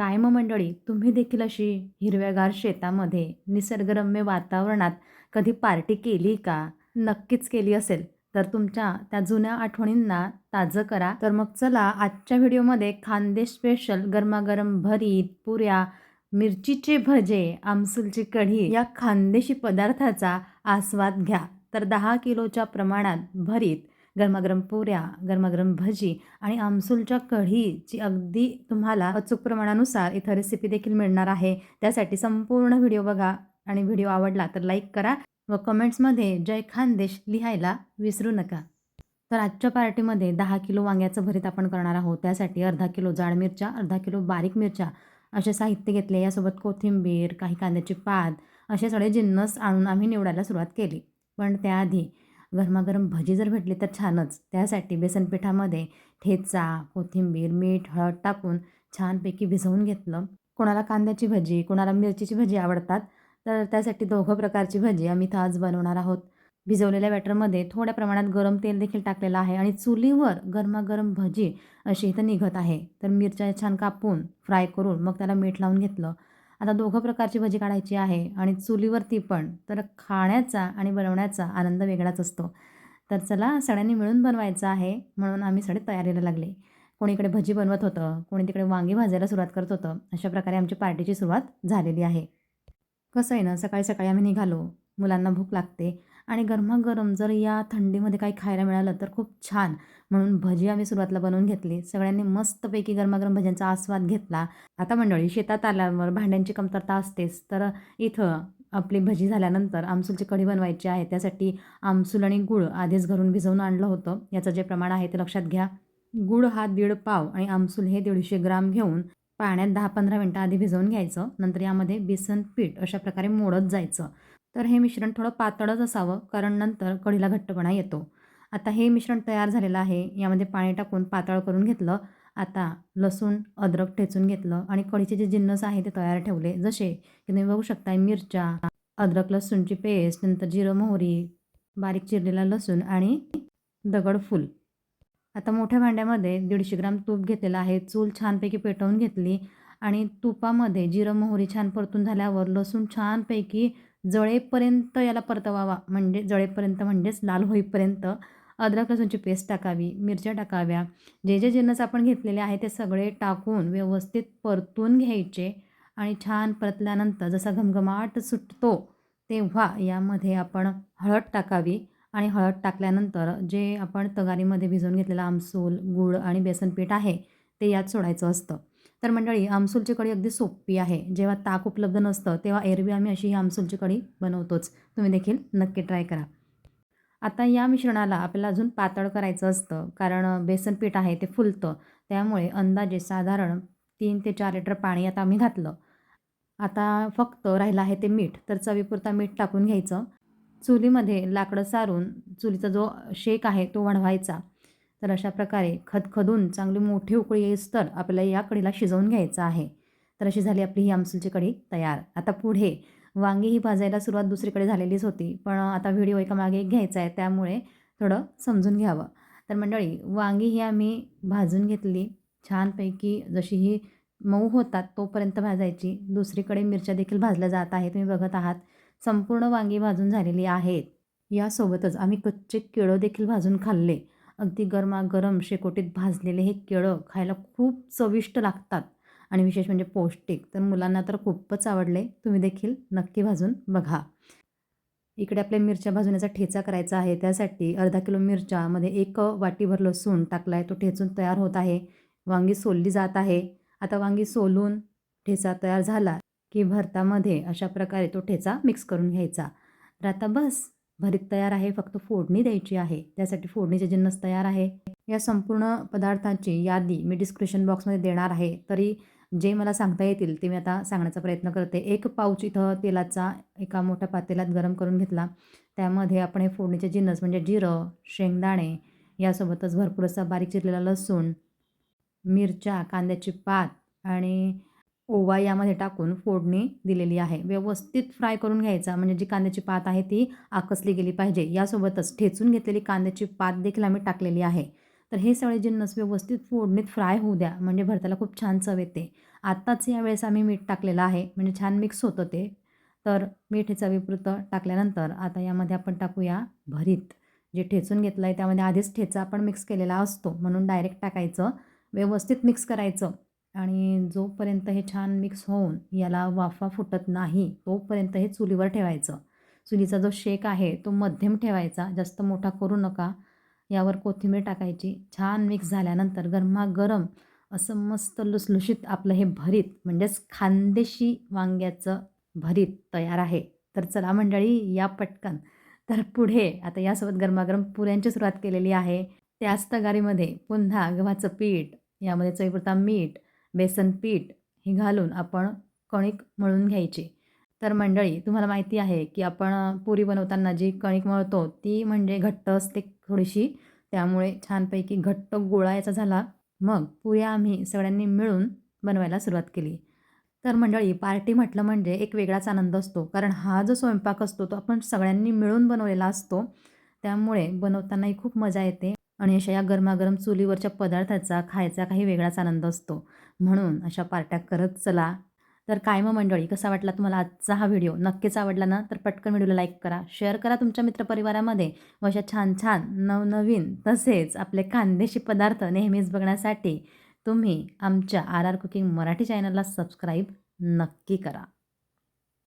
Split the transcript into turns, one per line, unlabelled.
काय मग मंडळी तुम्ही देखील अशी हिरव्यागार शेतामध्ये निसर्गरम्य वातावरणात कधी पार्टी केली का? नक्कीच केली असेल. तर तुमच्या त्या जुन्या आठवणींना ताजं करा. तर मग चला आजच्या व्हिडिओमध्ये खानदेश स्पेशल गरमागरम भरीत पुऱ्या मिरचीचे भजे आमसूलची कढी या खानदेशी पदार्थाचा आस्वाद घ्या. तर दहा किलोच्या प्रमाणात भरीत गरमागरम पुऱ्या गरमागरम भजी आणि आमसूलच्या कढीची अगदी तुम्हाला अचूक प्रमाणानुसार इथं रेसिपी देखील मिळणार आहे. त्यासाठी संपूर्ण व्हिडिओ बघा आणि व्हिडिओ आवडला तर लाईक करा व कमेंट्समध्ये जय खानदेश लिहायला विसरू नका. तर आजच्या पार्टीमध्ये दहा किलो वांग्याचं भरीत आपण करणार आहोत. त्यासाठी अर्धा किलो जाड मिरच्या अर्धा किलो बारीक मिरच्या असे साहित्य घेतले. यासोबत कोथिंबीर काही कांद्याची पात असे सगळे जिन्नस आणून आम्ही निवडायला सुरुवात केली. पण त्याआधी गरमागरम भजी जर भेटली तर छानच. त्यासाठी बेसनपिठामध्ये ठेचा कोथिंबीर मीठ हळद टाकून छानपैकी भिजवून घेतलं. कोणाला कांद्याची भजी कोणाला मिरचीची भजी आवडतात तर त्यासाठी दोघं प्रकारची भजी आम्ही इथं आज बनवणार आहोत. भिजवलेल्या बॅटरमध्ये थोड्या प्रमाणात गरम तेल देखील टाकलेलं आहे आणि चुलीवर गरमागरम भजी अशी इथं निघत आहे. तर मिरच्या छान कापून फ्राय करून मग त्याला मीठ लावून घेतलं. आता दोघं प्रकारची भजी काढायची आहे आणि चुलीवरती पण. तर खाण्याचा आणि बनवण्याचा आनंद वेगळाच असतो. तर चला सगळ्यांनी मिळून बनवायचं आहे म्हणून आम्ही सगळे तयारीला लागले. कोणी इकडे भजी बनवत होतं कोणी तिकडे वांगी भाजायला सुरुवात करत होतं. अशा प्रकारे आमची पार्टीची सुरुवात झालेली आहे. कसं आहे ना सकाळी सकाळी आम्ही निघालो. मुलांना भूक लागते. आणि गरमागरम जर या थंडीमध्ये काही खायला मिळालं तर खूप छान. म्हणून भजी आम्ही सुरुवातीला बनवून घेतली. सगळ्यांनी मस्तपैकी गरमागरम भज्यांचा आस्वाद घेतला. आता मंडळी शेतात आल्यावर भांड्यांची कमतरता असतेच. तर इथं आपली भजी झाल्यानंतर आमसूलची कढी बनवायची आहे. त्यासाठी आमसूल आणि गूळ आधीच घरून भिजवून आणलं होतं. याचं जे प्रमाण आहे ते लक्षात घ्या. गूळ हा दीड पाव आणि आमसूल हे दीडशे ग्राम घेऊन पाण्यात दहा पंधरा मिनटं आधी भिजवून घ्यायचं. नंतर यामध्ये बेसन पीठ अशा प्रकारे मोडत जायचं. तर हे मिश्रण थोडं पातळच असावं कारण नंतर कढीला घट्टपणा येतो. आता हे मिश्रण तयार झालेलं आहे यामध्ये पाणी टाकून पातळ करून घेतलं. आता लसूण अद्रक ठेचून घेतलं आणि कढीचे जे जिन्नस आहे ते तयार ठेवले. जसे की तुम्ही बघू शकता मिरच्या अद्रक लसूणची पेस्ट नंतर जिरं मोहरी बारीक चिरलेला लसूण आणि दगडफूल आता मोठ्या भांड्यामध्ये दीडशे ग्राम तूप घेतलेलं आहे. चूल छानपैकी पेटवून घेतली आणि तुपामध्ये जिरं मोहरी छान परतून झाल्यावर लसूण छानपैकी जळेपर्यंत याला परतवावा. म्हणजे जळेपर्यंत म्हणजेच लाल होईपर्यंत अद्रक लसूणची पेस्ट टाकावी मिरच्या टाकाव्या. जे जे जिन्नस आपण घेतलेले आहे ते सगळे टाकून व्यवस्थित परतून घ्यायचे आणि छान परतल्यानंतर जसा घमघमाट सुटतो तेव्हा यामध्ये आपण हळद टाकावी आणि हळद टाकल्यानंतर जे आपण तगारीमध्ये भिजवून घेतलेलं आमसूल गूळ आणि बेसन पीठ आहे ते यात सोडायचं असतं. तर मंडळी आमसूलची कढी अगदी सोपी आहे. जेव्हा ताक उपलब्ध नसतं तेव्हा एरवी आम्ही अशी ही आमसूलची कढी बनवतोच. तुम्ही देखील नक्की ट्राय करा. आता या मिश्रणाला आपल्याला अजून पातळ करायचं असतं कारण बेसन पीठ आहे ते फुलतं. त्यामुळे अंदाजे साधारण तीन ते चार लिटर पाणी आता आम्ही घातलं. आता फक्त राहिलं आहे ते मीठ तर चवीपुरता मीठ टाकून घ्यायचं. चुलीमध्ये लाकडं सारून चुलीचा जो शेक आहे तो वाढवायचा. तर अशा प्रकारे खदखदून चांगली मोठी उकळी येईस तर आपल्याला या कढीला शिजवून घ्यायचं आहे. तर अशी झाली आपली ही आमसूलची कढी तयार. आता पुढे वांगी ही भाजायला सुरुवात दुसरीकडे झालेलीच होती पण आता व्हिडिओ एका मागे एक घ्यायचा आहे त्यामुळे थोडं समजून घ्यावं. तर मंडळी वांगी ही आम्ही भाजून घेतली. छानपैकी जशी ही मऊ होतात तोपर्यंत भाजायची. दुसरीकडे मिरच्या देखील भाजल्या जात आहेत तुम्ही बघत आहात. संपूर्ण वांगी भाजून झालेली आहेत. यासोबतच आम्ही कच्चे केळं देखील भाजून खाल्ले. अगदी गरमागरम शेकोटीत भाजलेले हे केळं खायला खूप चविष्ट लागतात. आणि विशेष म्हणजे पौष्टिक. तर मुलांना तर खूपच आवडले. तुम्ही देखील नक्की भाजून बघा. इकडे आपल्या मिरच्या भाजण्याचा ठेचा करायचा आहे. त्यासाठी अर्धा किलो मिरच्यामध्ये एक वाटीभर लसूण टाकला आहे तो ठेचून तयार होत आहे. वांगी सोलली जात आहे. आता वांगी सोलून ठेचा तयार झाला की भरतामध्ये अशा प्रकारे तो ठेचा मिक्स करून घ्यायचा. तर आता बस. भरीत तयार आहे फक्त फोडणी द्यायची आहे. त्यासाठी फोडणीचे जिन्नस तयार आहे या संपूर्ण पदार्थांची यादी मी डिस्क्रिप्शन बॉक्समध्ये देणार आहे. तरी जे मला सांगता येतील ते मी आता सांगण्याचा प्रयत्न करते. एक पाऊच इथं तेलाचा एका मोठ्या पातेल्यात गरम करून घेतला. त्यामध्ये आपण हे फोडणीचे जिन्नस म्हणजे जिरं शेंगदाणे यासोबतच भरपूर असा बारीक चिरलेला लसूण मिरच्या कांद्याची पात आणि ओवा यामध्ये टाकून फोडणी दिलेली आहे. व्यवस्थित फ्राय करून घ्यायचा. म्हणजे जी कांद्याची पात आहे ती आकसली गेली पाहिजे. यासोबतच ठेचून घेतलेली कांद्याची पात देखील आम्ही टाकलेली आहे. तर हे सगळे जिन्नस व्यवस्थित फोडणीत फ्राय होऊ द्या. म्हणजे भरताला खूप छान चव येते. आत्ताच यावेळेस आम्ही मीठ टाकलेलं आहे. म्हणजे छान मिक्स होतं ते. तर मीठ हे चवीपुरतं टाकल्यानंतर आता यामध्ये आपण टाकूया भरीत. जे ठेचून घेतलं आहे त्यामध्ये आधीच ठेचा आपण मिक्स केलेला असतो. म्हणून डायरेक्ट टाकायचं. व्यवस्थित मिक्स करायचं. आणि जोपर्यंत हे छान मिक्स होऊन याला वाफा फुटत नाही तोपर्यंत हे चुलीवर ठेवायचं. चुलीचा जो शेक आहे तो मध्यम ठेवायचा. जास्त मोठा करू नका. यावर कोथिंबीर टाकायची. छान मिक्स झाल्यानंतर गरमागरम असं मस्त लुसलुशीत आपलं हे भरीत म्हणजेच खानदेशी वांग्याचं भरीत तयार आहे. तर चला मंडळी या पटकन. तर पुढे आता यासोबत गरमागरम पुऱ्यांची सुरुवात केलेली आहे. त्याच तगारीमध्ये पुन्हा गव्हाचं पीठ यामध्ये चवीपुरता मीठ बेसन पीठ हे घालून आपण कणिक मळून घ्यायची. तर मंडळी तुम्हाला माहिती आहे की आपण पुरी बनवताना जी कणिक मळतो ती म्हणजे घट्ट असते थोडीशी. त्यामुळे छानपैकी घट्ट गोळा याचा झाला. मग पुऱ्या आम्ही सगळ्यांनी मिळून बनवायला सुरुवात केली. तर मंडळी पार्टी म्हटलं म्हणजे एक वेगळाच आनंद असतो. कारण हा जो स्वयंपाक असतो तो आपण सगळ्यांनी मिळून बनवलेला असतो. त्यामुळे बनवतानाही खूप मजा येते. आणि अशा या गरमागरम चुलीवरच्या पदार्थाचा खायचा काही वेगळाच आनंद असतो. म्हणून अशा पार्ट्या करत चला. तर काय मग मंडळी कसा वाटला तुम्हाला आजचा हा व्हिडिओ? नक्कीच आवडला ना? तर पटकन व्हिडिओला लाईक करा शेअर करा तुमच्या मित्रपरिवारामध्ये व अशा छान छान नवनवीन तसेच आपले खानदेशी पदार्थ नेहमीच बघण्यासाठी तुम्ही आमच्या आर आर कुकिंग मराठी चॅनलला सबस्क्राईब नक्की करा.